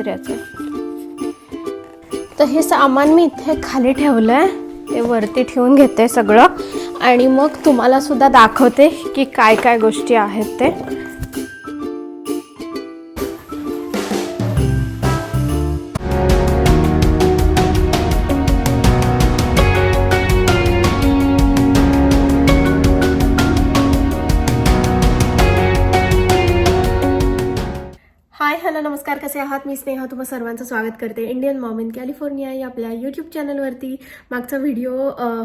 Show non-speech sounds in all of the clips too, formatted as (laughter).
तिसऱ्याचं तर हे सामान मी इथे खाली ठेवलं आहे ते वरती ठेवून घेते सगळं. आणि मग तुम्हाला सुद्धा दाखवते की काय काय गोष्टी आहेत ते. मी स्नेहा तुम्हा सर्वांचं स्वागत करते. इंडियन मॉम इन कॅलिफोर्निया या आपल्या यूट्यूब चॅनलवरती मागचा व्हिडिओ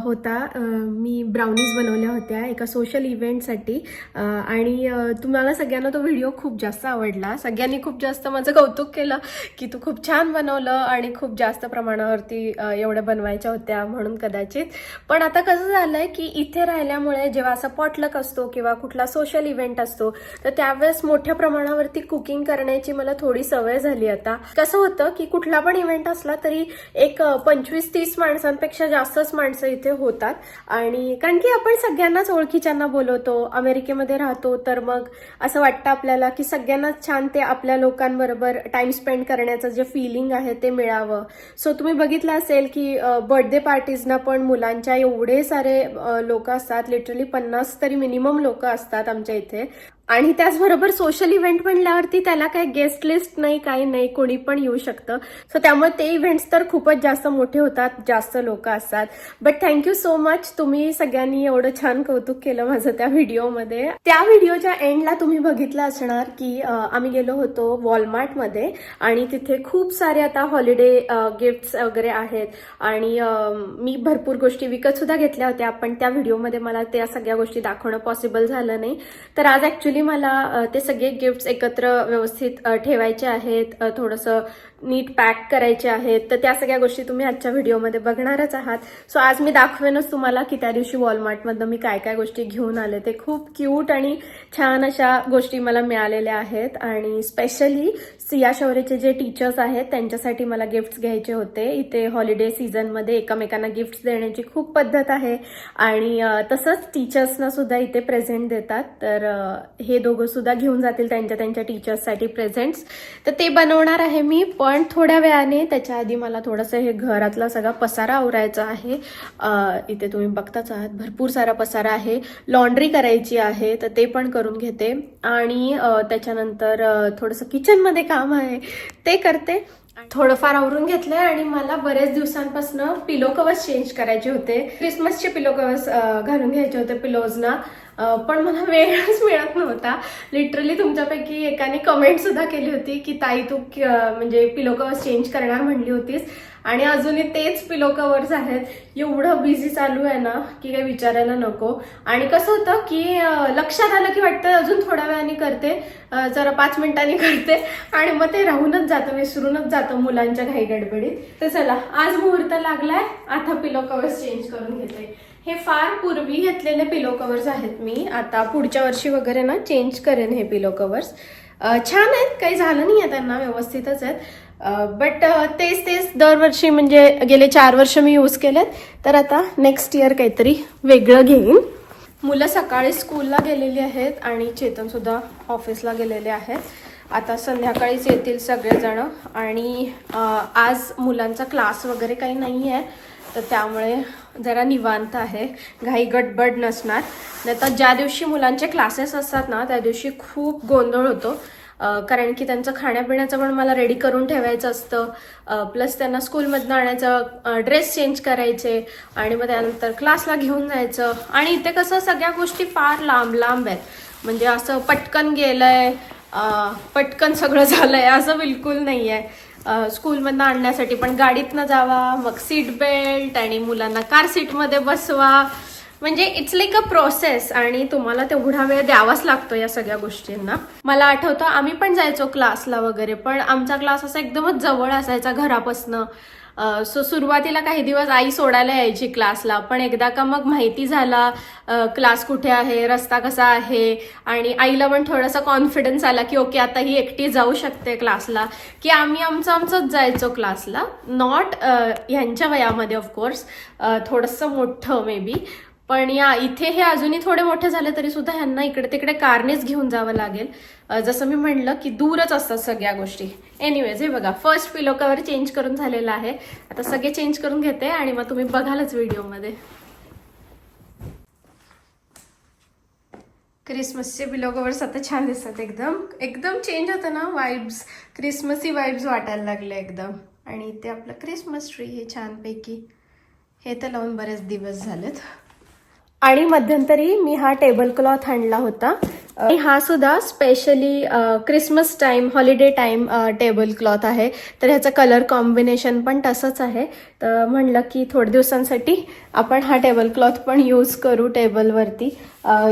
होता. मी ब्राउनीज बनवल्या होत्या एका सोशल इव्हेंटसाठी आणि तुम्हाला सगळ्यांना तो व्हिडिओ खूप जास्त आवडला. सगळ्यांनी खूप जास्त माझं कौतुक केलं की तू खूप छान बनवलं आणि खूप जास्त प्रमाणावरती एवढ्या बनवायच्या होत्या म्हणून कदाचित. पण आता कसं झालंय की इथे राहिल्यामुळे जेव्हा असं पॉटलक असतो किंवा कुठला सोशल इव्हेंट असतो तर त्यावेळेस मोठ्या प्रमाणावरती कुकिंग करण्याची मला थोडी सवय झाली आता. कसं होतं की कुठला पण इव्हेंट असला तरी एक पंचवीस तीस माणसांपेक्षा जास्तच माणसं इथे होतात. आणि कारण की आपण सगळ्यांनाच ओळखीच्यांना बोलवतो अमेरिकेमध्ये राहतो तर मग असं वाटतं आपल्याला की सगळ्यांनाच छान ते आपल्या लोकांबरोबर टाइम स्पेंड करण्याचं जे फिलिंग आहे ते मिळावं. सो तुम्ही बघितलं असेल की बर्थडे पार्टीजना पण मुलांच्या एवढे सारे लोक असतात लिटरली पन्नास तरी मिनिमम लोक असतात आमच्या इथे. आणि त्याचबरोबर सोशल इव्हेंट म्हणल्यावरती त्याला काही गेस्ट लिस्ट नाही काही नाही कोणी पण येऊ शकतं. सो त्यामुळे ते इव्हेंट्स तर खूपच जास्त मोठे होतात जास्त लोक असतात. बट थँक्यू सो मच तुम्ही सगळ्यांनी एवढं छान कौतुक केलं माझं त्या व्हिडिओमध्ये त्या व्हिडिओच्या एंडला तुम्ही बघितलं असणार की आम्ही गेलो होतो वॉलमार्टमध्ये आणि तिथे खूप सारे आता हॉलिडे गिफ्ट्स वगैरे आहेत. आणि मी भरपूर गोष्टी विकत सुद्धा घेतल्या होत्या पण त्या व्हिडिओमध्ये मला त्या सगळ्या गोष्टी दाखवणं पॉसिबल झालं नाही. तर आज ऍक्च्युली मला ते सगळे गिफ्ट्स एकत्र व्यवस्थित ठेवायचे आहेत. थोडंसं नीट पॅक करायचे आहेत तर त्या सगळ्या गोष्टी तुम्ही आजच्या व्हिडिओमध्ये बघणारच आहात. सो आज मी दाखवेनच तुम्हाला की त्या दिवशी वॉलमार्टमधनं मी काय काय गोष्टी घेऊन आले. ते खूप क्यूट आणि छान अशा गोष्टी मला मिळालेल्या आहेत. आणि स्पेशली सिया शौर्यचे जे टीचर्स आहेत त्यांच्यासाठी मला गिफ्ट्स घ्यायचे होते. इथे हॉलिडे सीझनमध्ये एकमेकांना गिफ्ट्स देण्याची खूप पद्धत आहे. आणि तसंच टीचर्सना सुद्धा इथे प्रेझेंट देतात. तर हे दोघं सुद्धा घेऊन जातील त्यांच्या त्यांच्या टीचर्ससाठी प्रेझेंट्स तर ते बनवणार आहे मी पण पण थोड्या वेळाने त्याच्या आधी मला थोडंसं हे घरातला सगळा पसारा आवरायचा आहे. इथे तुम्ही बघताच आहात भरपूर सारा पसारा आहे. लॉन्ड्री करायची आहे तर ते पण करून घेते. आणि त्याच्यानंतर थोडंसं किचनमध्ये काम आहे ते करते. थोडंफार आवरून घेतलंय आणि मला बरेच दिवसांपासून पिलो कवर्स चेंज करायचे होते. क्रिसमसचे पिलो कवर्स घालून घ्यायचे होते पिलोजना. पण मला वेळच मिळत नव्हता. लिटरली तुमच्यापैकी एकाने कमेंट सुद्धा केली होती की ताई तू म्हणजे पिलो कवर्स चेंज करणार म्हणली होतीस. आणि अजूनही तेच पिलो कवर्स आहेत. एवढं बिझी चालू आहे ना की काही विचारायला नको. आणि कसं होतं की लक्षात आलं की वाटतं अजून थोड्या वेळाने करते. जरा पाच मिनिटांनी (laughs) करते. आणि मग ते राहूनच जातं विसरूनच जातं मुलांच्या घाई गडबडीत. तर चला आज मुहूर्त लागलाय. आता पिलो कवर्स चेंज करून घेते. हे फार पूर्वी घेतलेले पिलो कवर्स आहेत. मी आता पुढच्या वर्षी वगैरे ना चेंज करेन हे पिलो कवर्स छान आहेत. काही झालं नाही आहे त्यांना व्यवस्थितच आहेत. बट तेच तेच दरवर्षी म्हणजे गेले चार वर्ष मी यूज केलेत. तर आता नेक्स्ट इयर काहीतरी वेगळं घेईन. मुलं सकाळी स्कूलला गेलेली आहेत आणि चेतन सुद्धा ऑफिसला गेलेले आहेत. आता संध्याकाळीच येतील सगळेजण आणि आज मुलांचा क्लास वगैरे काही नाही आहे तर त्यामुळे जरा निवांत आहे. घाई गडबड नसणार. नाही तर ज्या दिवशी मुलांचे क्लासेस असतात ना त्या दिवशी खूप गोंधळ होतो. कारण की त्यांचं खाण्यापिण्याचं पण मला रेडी करून ठेवायचं असतं. प्लस त्यांना स्कूलमधनं आणायचं ड्रेस चेंज करायचे आणि मग त्यानंतर क्लासला घेऊन जायचं. आणि इथे कसं सगळ्या गोष्टी फार लांब लांब आहेत. म्हणजे असं पटकन गेलं आहे पटकन सगळं झालं आहे असं बिलकुल नाही आहे स्कूलमधनं आणण्यासाठी पण गाडीतनं जावा मग सीट बेल्ट आणि मुलांना कार सीटमध्ये बसवा. म्हणजे इट्स लाईक अ प्रोसेस आणि तुम्हाला तेवढा वेळ द्यावाच लागतो या सगळ्या गोष्टींना. मला आठवतं आम्ही पण जायचो क्लासला वगैरे पण आमचा क्लास असा एकदमच जवळ असायचा घरापासनं. सो सुरुवातीला काही दिवस आई सोडायला यायची क्लासला पण एकदा का मग माहिती झाला क्लास कुठे आहे रस्ता कसा आहे आणि आईला पण थोडासा कॉन्फिडन्स आला की ओके आता ही एकटी जाऊ शकते क्लासला. की आम्ही आमचं आमचंच जायचो क्लासला. नॉट ह्यांच्या वयामध्ये ऑफकोर्स थोडंसं मोठं मे बी पण या इथे हे अजूनही थोडे मोठे झाले तरी सुद्धा ह्यांना इकडे तिकडे कारनेच घेऊन जावं लागेल. जसं मी म्हणलं की दूरच असतात सगळ्या गोष्टी. एनिवेज हे बघा फर्स्ट पिलो कवर चेंज करून झालेला आहे. आता सगळे चेंज करून घेते आणि मग तुम्ही बघालच व्हिडिओमध्ये. क्रिसमसचे पिलो कवर्स आता छान दिसतात एकदम. एकदम चेंज होतं ना वाईब्स क्रिसमसी वाईब्स वाटायला लागले एकदम. आणि इथे आपलं क्रिसमस ट्री हे छानपैकी. हे तर लावून बरेच दिवस झालेत. आणि मध्यंतरी मी हा टेबल क्लॉथ आणला होता. आणि हा सुद्धा specially Christmas time holiday time table cloth आहे. तर ह्याचं कलर कॉम्बिनेशन पण तसंच आहे. तर म्हणलं की थोड्या दिवसांसाठी आपण हा टेबल क्लॉथ पण यूज करू टेबलवरती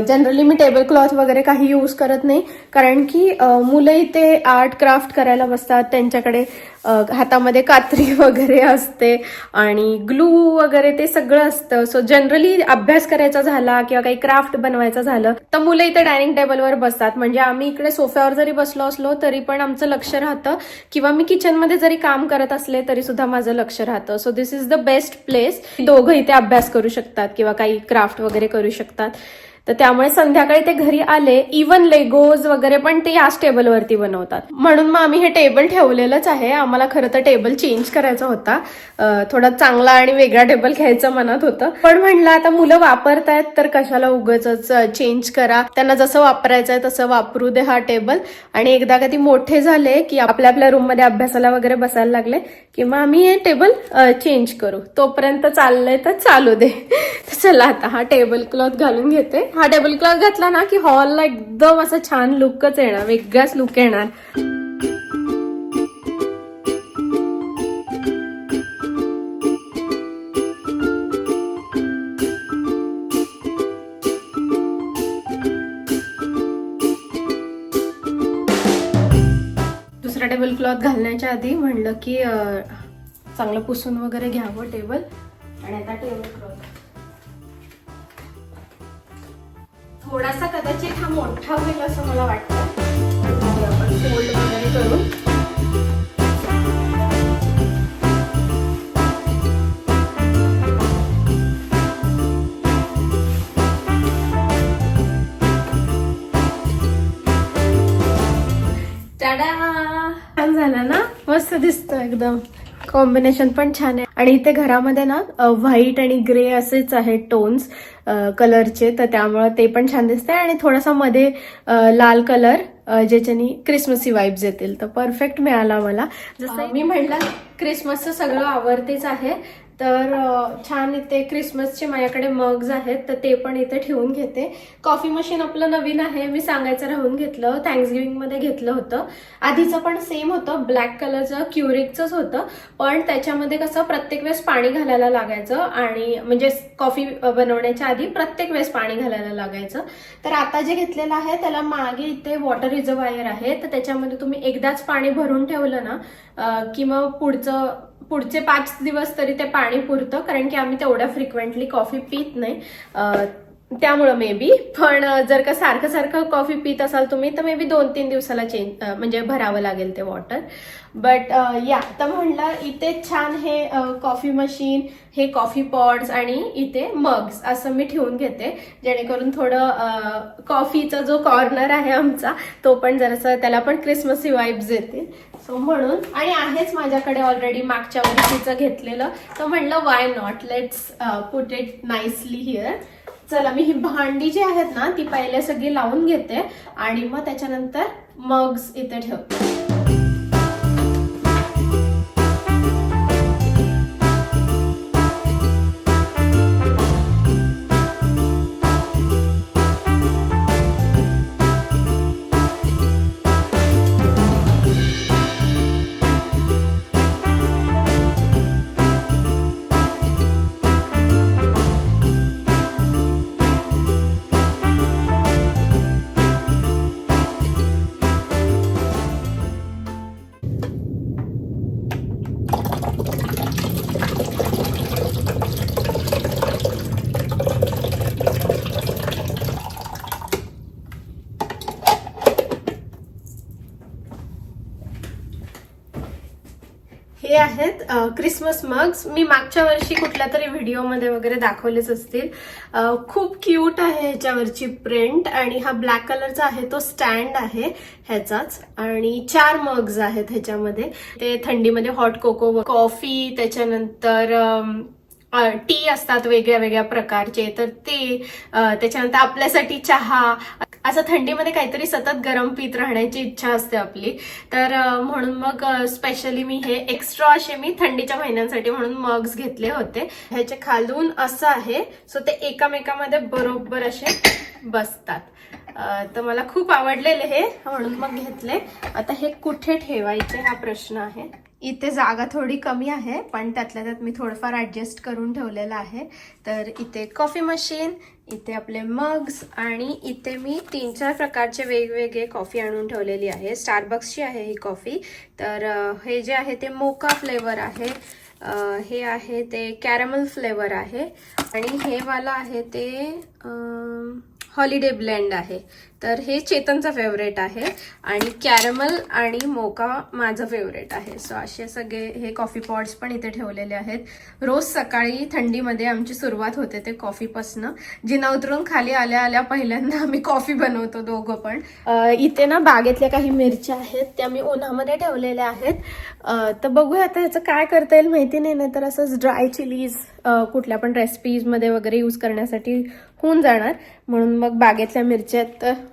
जनरली मी टेबल क्लॉथ वगैरे काही यूज करत नाही. कारण की मुलं इथे आर्ट क्राफ्ट करायला बसतात. त्यांच्याकडे हातामध्ये कात्री (laughs) वगैरे असते आणि ग्लू वगैरे ते सगळं असतं. सो जनरली अभ्यास करायचा झाला किंवा काही क्राफ्ट बनवायचं झालं तर मुलं इथे डायनिंग टेबलवर बसतात. म्हणजे आम्ही इकडे सोफ्यावर जरी बसलो असलो तरी पण आमचं लक्ष राहतं. किंवा मी किचनमध्ये जरी काम करत असले तरी सुद्धा माझं लक्ष राहतं. So this is the best place दोघं इथे अभ्यास करू शकतात किंवा काही क्राफ्ट वगैरे करू शकतात. तर त्यामुळे संध्याकाळी ते घरी आले. इवन लेगोज वगैरे पण ते याच टेबलवरती बनवतात. म्हणून मग आम्ही हे टेबल ठेवलेलंच आहे. आम्हाला खरं तर टेबल चेंज करायचा होता. थोडा चांगला आणि वेगळा टेबल घ्यायचं मनात होतं. पण म्हणलं आता मुलं वापरतायत तर कशाला उगाच चेंज करा. त्यांना जसं वापरायचं आहे तसं वापरू दे हा टेबल आणि एकदा का ती मोठे झाले की आपल्या आपल्या रूममध्ये अभ्यासाला वगैरे बसायला लागले की मग आम्ही हे टेबल चेंज करू. तोपर्यंत चाललंय तर चालू दे. (laughs) चला आता हा टेबल क्लॉथ घालून घेते. हा टेबल क्लॉथ घातला ना की हॉलला एकदम असं छान लुकच येणार वेगळाच लुक येणार. दुसरा टेबल क्लॉथ घालण्याच्या आधी म्हणलं की चांगलं पुसून वगैरे घ्यावं टेबल आणि आता टेबल क्लॉथ थोडासा कदाचित हा मोठा होईल असं मला वाटतं. पण आपण फोल्ड वगैरे करून छान झालं ना? मस्त दिसतं एकदम. कॉम्बिनेशन पण छान आहे. आणि इथे घरामध्ये ना व्हाईट आणि ग्रे असेच आहेत टोन्स कलरचे तर त्यामुळं ते पण छान दिसतंय. आणि थोडासा मध्ये लाल कलर ज्याच्यानी क्रिसमसी वाईब्स येतील. तर परफेक्ट मिळाला मला. जसं मी म्हटलं क्रिसमसचं सगळं आवडतेच आहे. तर छान इथे क्रिसमसचे माझ्याकडे मग्स आहेत तर ते पण इथे ठेवून घेते. कॉफी मशीन आपलं नवीन आहे मी सांगायचं राहून घेतलं थँक्स गिविंगमध्ये घेतलं होतं. आधीचं पण सेम होतं ब्लॅक कलरचं क्युरिकचंच होतं पण त्याच्यामध्ये कसं प्रत्येक वेळेस पाणी घालायला लागायचं आणि म्हणजे कॉफी बनवण्याच्या आधी प्रत्येक वेळेस पाणी घालायला लागायचं. तर आता जे घेतलेलं आहे त्याला मागे इथे वॉटर रिझर्वायर आहे. तर त्याच्यामध्ये तुम्ही एकदाच पाणी भरून ठेवलं ना की मग पुढचं पुढचे पाच दिवस तरी ते पाणी पुरतं कारण की आम्ही तेवढ्या फ्रिक्वेंटली कॉफी पित नाही. त्यामुळं मे बी पण जर का सारखं सारखं कॉफी पित असाल तुम्ही तर मे बी दोन तीन दिवसाला चेंज म्हणजे भरावं लागेल ते वॉटर बट या तर म्हणलं इथे छान हे कॉफी मशीन हे कॉफी पॉट्स आणि इथे मग्स असं मी ठेवून घेते. जेणेकरून थोडं कॉफीचा जो कॉर्नर आहे आमचा तो पण जरासं त्याला पण क्रिसमसी वाईब्स येते सो म्हणून आणि आहेच माझ्याकडे ऑलरेडी मागच्या वर्षीचं घेतलेलं. तर म्हणलं why not let's put it nicely here चला मी ही भांडी जी आहेत ना ती पहिले सगळी लावून घेते आणि मग त्याच्यानंतर मग्स इथे ठेवते. हे आहेत क्रिसमस मग्स मी मागच्या वर्षी कुठल्या तरी व्हिडिओमध्ये वगैरे दाखवलेच असतील. खूप क्यूट आहे ह्याच्यावरची प्रिंट आणि हा ब्लॅक कलरचा आहे तो स्टँड आहे ह्याचाच. आणि चार मग्स आहेत ह्याच्यामध्ये. ते थंडीमध्ये हॉट कोको कॉफी त्याच्यानंतर टी असतात वेगळ्या वेगळ्या प्रकारचे. तर ते त्याच्यानंतर आपल्यासाठी चहा असं थंडीमध्ये काहीतरी सतत गरम पीत राहण्याची इच्छा असते आपली. तर म्हणून मग स्पेशली मी हे एक्स्ट्रा असे मी थंडीच्या महिन्यांसाठी म्हणून मग्स घेतले होते. ह्याचे खालून असं आहे सो ते एकामेकामध्ये बरोबर असे बसतात. तर मला खूप आवडलेले हे म्हणून मग घेतले. आता हे कुठे ठेवायचे हा प्रश्न आहे? इथे जागा थोडी कमी आहे पण त्यातल्या त्यात मी थोडंफार ॲडजस्ट करून ठेवलेलं आहे. तर इथे कॉफी मशीन इथे आपले मग्स आणि इथे मी तीन चार प्रकारचे वेगवेगळे कॉफी आणून ठेवलेली आहे. स्टारबक्सची आहे ही कॉफी तर हे जे आहे ते मोका फ्लेवर आहे. हे आहे ते कॅरमल फ्लेवर आहे. आणि हे वाला आहे ते हॉलिडे ब्लेंड आहे. तर हे चेतनचा फेवरेट आहे. आणि कॅरमल आणि मोका माझं फेवरेट आहे. सो असे सगळे हे कॉफी पॉट्स पण इथे ठेवलेले आहेत. रोज सकाळी थंडीमध्ये आमची सुरुवात होते ते कॉफीपासनं जिना उतरून खाली आल्या आल्या पहिल्यांदा आम्ही कॉफी बनवतो दोघं पण. इथे ना बागेतल्या काही मिरच्या आहेत त्या मी उन्हामध्ये ठेवलेल्या आहेत. तर बघूया आता ह्याचं काय करता येईल माहिती नाही. नाही तर असंच ड्राय चिलीज कुठल्या पण रेसिपीजमध्ये वगैरे यूज करण्यासाठी होऊन जाणार. म्हणून मग बागेतल्या मिरच्या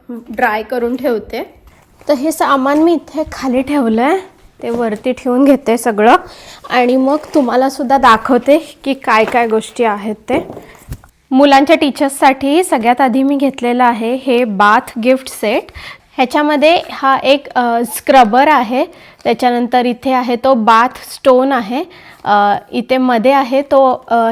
ड्राय करून ठेवते. तर हे सामान मी इथे खाली ठेवलं आहे ते वरती ठेवून घेते सगळं. आणि मग तुम्हाला सुद्धा दाखवते की काय काय गोष्टी आहेत ते. मुलांच्या टीचर्ससाठी सगळ्यात आधी मी घेतलेलं आहे हे बाथ गिफ्ट सेट ह्याच्यामध्ये हा एक स्क्रबर आहे. त्याच्यानंतर इथे आहे तो बाथ स्टोन आहे. इथे मध्ये आहे तो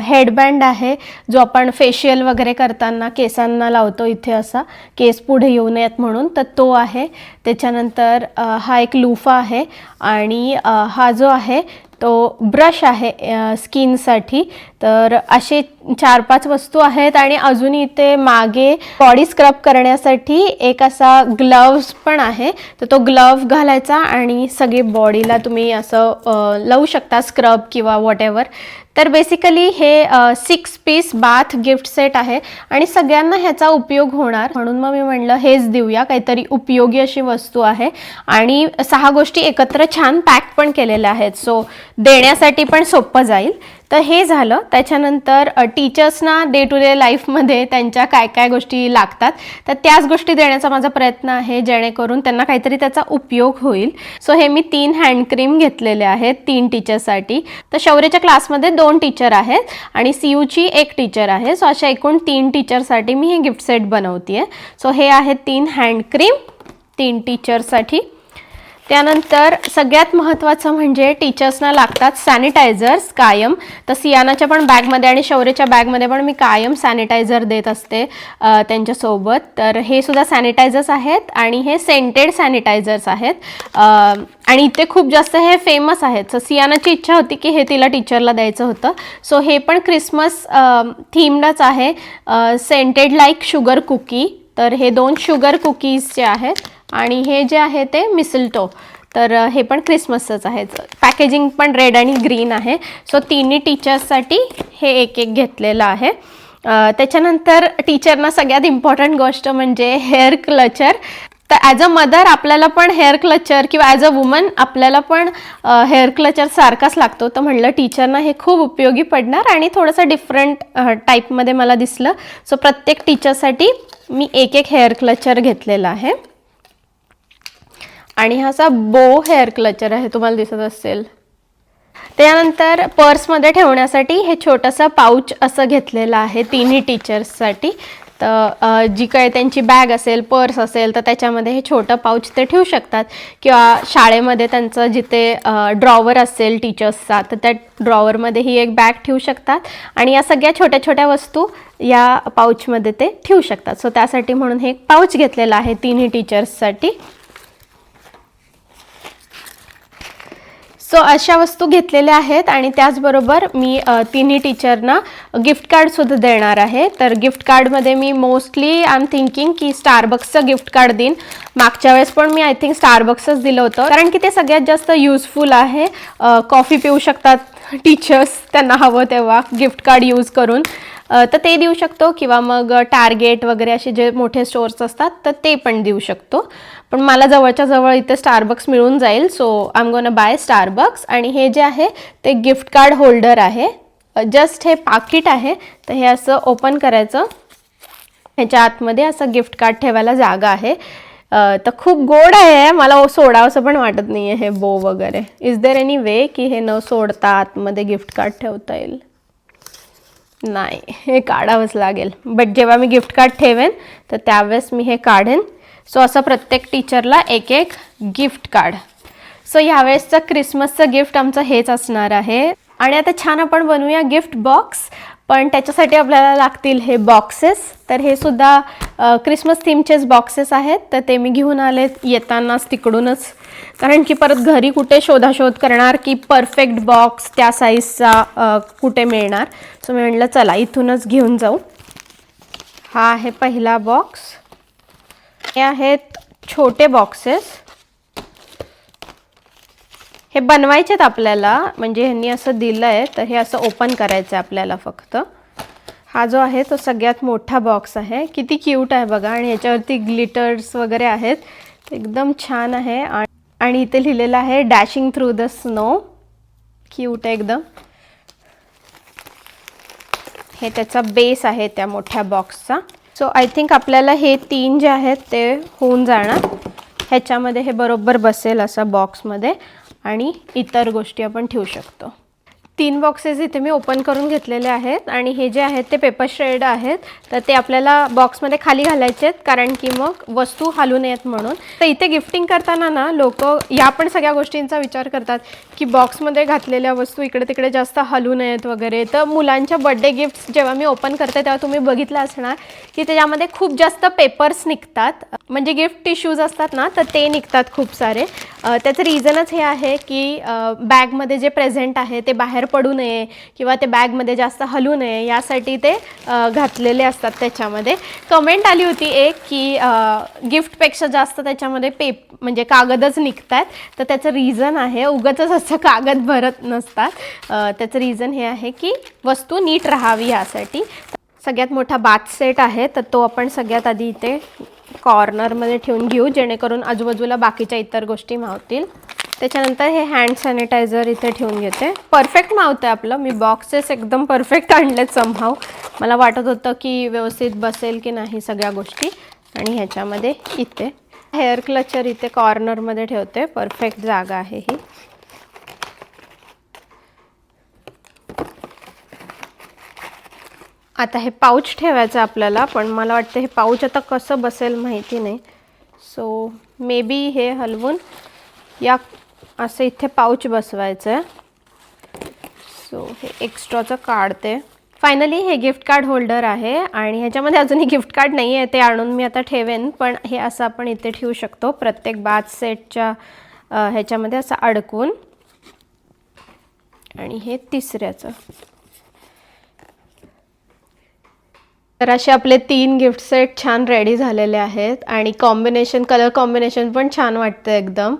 हेडबँड आहे जो आपण फेशियल वगैरे करताना केसांना लावतो इथे असा. केस पुढे येऊ नयेत म्हणून तर तो आहे. त्याच्यानंतर हा एक लुफा आहे आणि हा जो आहे तो ब्रश आहे स्किनसाठी तर असे चार पाच वस्तू आहेत आणि अजून इथे मागे बॉडी स्क्रब करण्यासाठी एक असा ग्लव्स पण आहे. तर तो ग्लव्ह घालायचा आणि सगळी बॉडीला तुम्ही असं लावू शकता स्क्रब किंवा वॉट तर बेसिकली हे six piece bath gift set आहे आणि सगळ्यांना ह्याचा उपयोग होणार. म्हणून मग मी म्हणलं हेच देऊया. काहीतरी उपयोगी अशी वस्तू आहे. आणि सहा गोष्टी एकत्र छान पॅक पण केलेल्या आहेत. सो देण्यासाठी पण सोपं जाईल. तर हे झालं. त्याच्यानंतर टीचर्सना डे टू डे लाईफमध्ये त्यांच्या काय काय गोष्टी लागतात तर त्याच गोष्टी देण्याचा माझा प्रयत्न आहे जेणेकरून त्यांना काहीतरी त्याचा उपयोग होईल. सो हे मी तीन हँड क्रीम घेतलेले आहेत तीन टीचर्ससाठी तर शौर्यच्या क्लासमध्ये दोन टीचर आहेत आणि सी यूची एक टीचर आहे. सो अशा एकूण तीन टीचरसाठी मी हे गिफ्ट सेट बनवते सो हे आहेत तीन हँड क्रीम तीन टीचरसाठी त्यानंतर सगळ्यात महत्त्वाचं म्हणजे टीचर्सना लागतात सॅनिटायझर्स कायम. तर सियानाच्या पण बॅगमध्ये आणि शौर्यच्या बॅगमध्ये पण मी कायम सॅनिटायझर देत असते त्यांच्यासोबत. तर हे सुद्धा सॅनिटायझर्स आहेत आणि हे सेंटेड सॅनिटायझर्स आहेत. आणि इथे खूप जास्त हे फेमस आहेत. सो सियानाची इच्छा होती की हे तिला टीचरला द्यायचं होतं. सो हे पण क्रिसमस थीमडच आहे. सेंटेड लाईक शुगर कुकी तर हे दोन शुगर कुकीज जे आहेत आणि हे जे आहे ते मिसल्टो. तर हे पण क्रिसमसच आहे. पॅकेजिंग पण रेड आणि ग्रीन आहे. सो तिन्ही टीचर्ससाठी हे एक एक घेतलेलं आहे. त्याच्यानंतर टीचरना सगळ्यात इम्पॉर्टंट गोष्ट म्हणजे हेअर क्लचर तर ॲज अ मदर आपल्याला पण हेअर क्लचर किंवा ॲज अ वुमन आपल्याला पण हेअर क्लचर सारखाच लागतो. तर म्हणलं टीचरना हे खूप उपयोगी पडणार आणि थोडंसं डिफरंट टाईपमध्ये मला दिसलं. सो प्रत्येक टीचरसाठी मी एक एक हेअर क्लचर घेतलेलं आहे. आणि हा असा बो हेअर क्लचर आहे तुम्हाला दिसत असेल. त्यानंतर पर्समध्ये ठेवण्यासाठी हे छोटंसं पाऊच असं घेतलेलं आहे तिन्ही टीचर्ससाठी तर जी काय त्यांची बॅग असेल पर्स असेल तर त्याच्यामध्ये हे छोटं पाऊच ते ठेवू शकतात. किंवा शाळेमध्ये त्यांचं जिथे ड्रॉवर असेल टीचर्सचा तर त्या ड्रॉवरमध्ये ही एक बॅग ठेवू शकतात. आणि या सगळ्या छोट्या छोट्या वस्तू या पाऊचमध्ये ते ठेवू शकतात. सो त्यासाठी म्हणून हे एक पाऊच घेतलेलं आहे तिन्ही टीचर्ससाठी सो अशा वस्तू घेतलेल्या आहेत आणि त्याचबरोबर मी तिन्ही टीचरना गिफ्ट कार्डसुद्धा देणार आहे. तर गिफ्ट कार्डमध्ये मी मोस्टली आय एम थिंकिंग की स्टारबक्सचं गिफ्ट कार्ड देईन. मागच्या वेळेस पण मी आय थिंक स्टारबक्सच दिलं होतं. कारण की ते सगळ्यात जास्त युजफुल आहे. कॉफी पिऊ शकतात टीचर्स त्यांना हवं तेव्हा गिफ्ट कार्ड यूज करून. तर ते देऊ शकतो किंवा मग टार्गेट वगैरे असे जे मोठे स्टोर्स असतात तर ते पण देऊ शकतो. पण मला जवळच्या जवळ इथे स्टारबक्स मिळून जाईल so I am gonna buy Starbucks आणि हे जे आहे ते गिफ्ट कार्ड होल्डर आहे. जस्ट हे पाकिट आहे तर हे असं ओपन करायचं. ह्याच्या आतमध्ये असं गिफ्ट कार्ड ठेवायला जागा आहे. तर खूप गोड आहे मला सोडावंसं पण वाटत नाही आहे हे बो वगैरे. इज देर एनी वे की हे न सोडता आतमध्ये गिफ्ट कार्ड ठेवता येईल? नाही हे काढावंच लागेल. बट जेव्हा मी गिफ्ट कार्ड ठेवेन तर त्यावेळेस मी हे काढेन. सो असं प्रत्येक टीचरला एक एक गिफ्ट कार्ड सो ह्यावेळेसचं क्रिसमसचं गिफ्ट आमचं हेच असणार आहे. आणि आता छान आपण बनवूया गिफ्ट बॉक्स पण त्याच्यासाठी आपल्याला लागतील हे बॉक्सेस तर हे सुद्धा क्रिसमस थीमचेच बॉक्सेस आहेत. तर ते मी घेऊन आले येतानाच तिकडूनच. कारण की परत घरी कुठे शोधाशोध करणार की परफेक्ट बॉक्स त्या साईजचा कुठे मिळणार? सो मी म्हटलं चला इथूनच घेऊन जाऊ. हा आहे पहिला बॉक्स हे आहेत छोटे बॉक्सेस हे बनवायचेत आपल्याला म्हणजे ह्यांनी असं दिलं आहे तर हे असं ओपन करायचं आहे आपल्याला फक्त. हा जो आहे तो सगळ्यात मोठा बॉक्स आहे. किती क्यूट आहे बघा आणि ह्याच्यावरती ग्लिटर्स वगैरे आहेत. एकदम छान आहे. आणि इथे लिहिलेलं आहे dashing through the snow cute आहे एकदम. हे त्याचा बेस आहे त्या मोठ्या बॉक्सचा सो आय थिंक आपल्याला हे तीन जे आहेत ते होऊन जाणार. ह्याच्यामध्ये हे बरोबर बसेल असं बॉक्समध्ये आणि इतर गोष्टी आपण ठेवू शकतो. तीन बॉक्सेस इथे मी ओपन करून घेतलेले आहेत. आणि हे जे आहेत ते पेपर श्रेड आहेत. तर ते आपल्याला बॉक्समध्ये खाली घालायचे आहेत. कारण की मग वस्तू हलू नयेत म्हणून. तर इथे गिफ्टिंग करताना ना लोक या पण सगळ्या गोष्टींचा विचार करतात की बॉक्समध्ये घातलेल्या वस्तू इकडे तिकडे जास्त हलू नयेत वगैरे. तर मुलांच्या बड्डे गिफ्ट्स जेव्हा मी ओपन करते तेव्हा तुम्ही बघितलं असणार की त्याच्यामध्ये खूप जास्त पेपर्स निघतात. म्हणजे गिफ्ट टिश्यूज असतात ना तर ते निघतात खूप सारे. त्याचं रिझनच हे आहे की बॅगमध्ये जे प्रेझेंट आहे ते बाहेर पडू नये किंवा ते बॅगमध्ये जास्त हलू नये यासाठी ते घातलेले असतात त्याच्यामध्ये. कमेंट आली होती एक की गिफ्टपेक्षा जास्त त्याच्यामध्ये पेप म्हणजे कागदच निघत आहेत तर त्याचं रिझन आहे उगाच असं कागद भरत नसतात. त्याचं रिझन हे आहे की वस्तू नीट राहावी यासाठी. सगळ्यात मोठा बाथ सेट आहे तर तो आपण सगळ्यात आधी इथे कॉर्नरमध्ये ठेवून घेऊ जेणेकरून आजूबाजूला बाकीच्या इतर गोष्टी मावतील. त्याच्यानंतर हे हँड सॅनिटायझर इथे ठेवून घेते. परफेक्ट मावतं आहे आपलं. मी बॉक्सेस एकदम परफेक्ट आणलेत समहाव मला वाटत होतं की व्यवस्थित बसेल की नाही सगळ्या गोष्टी. आणि ह्याच्यामध्ये इथे हेअर क्लचर इथे कॉर्नरमध्ये ठेवते. परफेक्ट जागा आहे ही. आता हे पाऊच ठेवायचं आपल्याला पण मला वाटतं हे पाऊच आता कसं बसेल माहिती नाही. सो मे बी हे हलवून या असं इथे पाऊच बसवायचं आहे सो हे एक्स्ट्राचं काढते फायनली हे गिफ्ट कार्ड होल्डर आहे आणि ह्याच्यामध्ये अजूनही गिफ्ट कार्ड नाही आहे ते आणून मी आता ठेवेन. पण हे असं आपण इथे ठेवू शकतो. प्रत्येक बाथ सेटच्या ह्याच्यामध्ये असं अडकून. आणि हे तिसऱ्याचं. तर असे आपले तीन गिफ्ट सेट छान रेडी झालेले आहेत. आणि कॉम्बिनेशन कलर कॉम्बिनेशन पण छान वाटतं एकदम.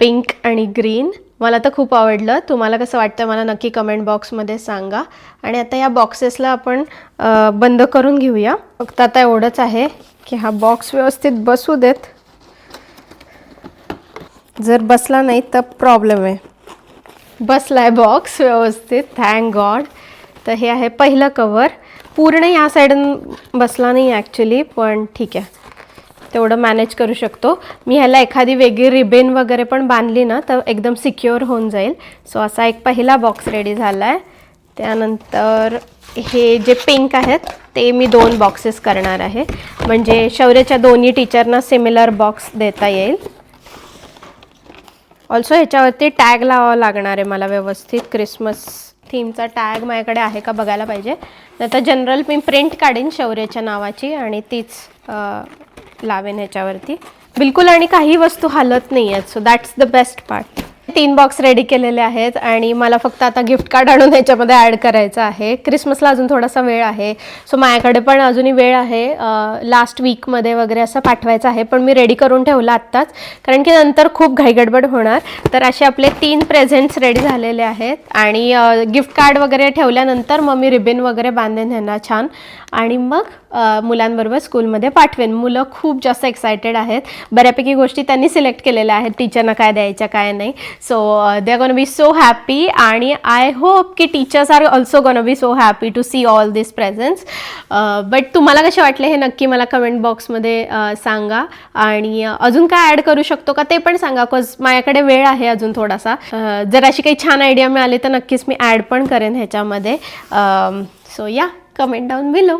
पिंक आणि ग्रीन. मला तर खूप आवडलं. तुम्हाला कसं वाटतं मला नक्की कमेंट बॉक्समध्ये सांगा. आणि आता या बॉक्सेसला आपण बंद करून घेऊया. फक्त आता एवढंच आहे की हा बॉक्स व्यवस्थित बसू देत. जर बसला नाही तर प्रॉब्लेम आहे. बसला आहे बॉक्स व्यवस्थित. थँक गॉड तर हे आहे पहिलं कवर पूर्ण या साईडनं बसला नाही ॲक्च्युली पण ठीक आहे. तेवढं मॅनेज करू शकतो. मी ह्याला एखादी वेगळी रिबेन वगैरे पण बांधली ना तर एकदम सिक्युअर होऊन जाईल. सो असा एक पहिला बॉक्स रेडी झाला आहे त्यानंतर हे जे पिंक आहेत ते मी दोन बॉक्सेस करणार आहे. म्हणजे शौर्याच्या दोन्ही टीचरना सिमिलर बॉक्स देता येईल. ऑल्सो ह्याच्यावरती टॅग लावावा लागणार आहे मला व्यवस्थित. क्रिसमस थीमचा टॅग माझ्याकडे आहे का बघायला पाहिजे. नाही तर जनरल मी प्रिंट काढीन शौर्याच्या नावाची आणि तीच लावेन ह्याच्यावरती. बिलकुल आणि काही वस्तू हलत नाही आहेत so that's the best part तीन बॉक्स रेडी केलेले आहेत आणि मला फक्त आता गिफ्ट कार्ड आणून ह्याच्यामध्ये ॲड करायचं आहे. क्रिसमसला अजून थोडासा वेळ आहे सो माझ्याकडे पण अजूनही वेळ आहे. लास्ट वीकमध्ये वगैरे असं पाठवायचं आहे पण मी रेडी करून ठेवलं आत्ताच कारण की नंतर खूप घाईगडबड होणार. तर असे आपले तीन प्रेझेंट्स रेडी झालेले आहेत आणि गिफ्ट कार्ड वगैरे ठेवल्यानंतर मग मी रिबिन वगैरे बांधेन ह्यांना छान. आणि मग मुलांबरोबर स्कूलमध्ये पाठवेन. मुलं खूप जास्त एक्सायटेड आहेत. बऱ्यापैकी गोष्टी त्यांनी सिलेक्ट केलेल्या आहेत. टीचरना काय द्यायच्या काय नाही. So they are gonna be so happy आणि आय होप की teachers are also gonna be so happy to see all this presents but तुम्हाला कसे वाटले हे नक्की मला कमेंट बॉक्समध्ये सांगा. आणि अजून काय ॲड करू शकतो का ते पण सांगा बिकॉज माझ्याकडे वेळ आहे अजून थोडासा. जर अशी काही छान आयडिया मिळाली तर नक्कीच मी ॲड पण करेन ह्याच्यामध्ये. सो या कमेंट डाऊन बिलो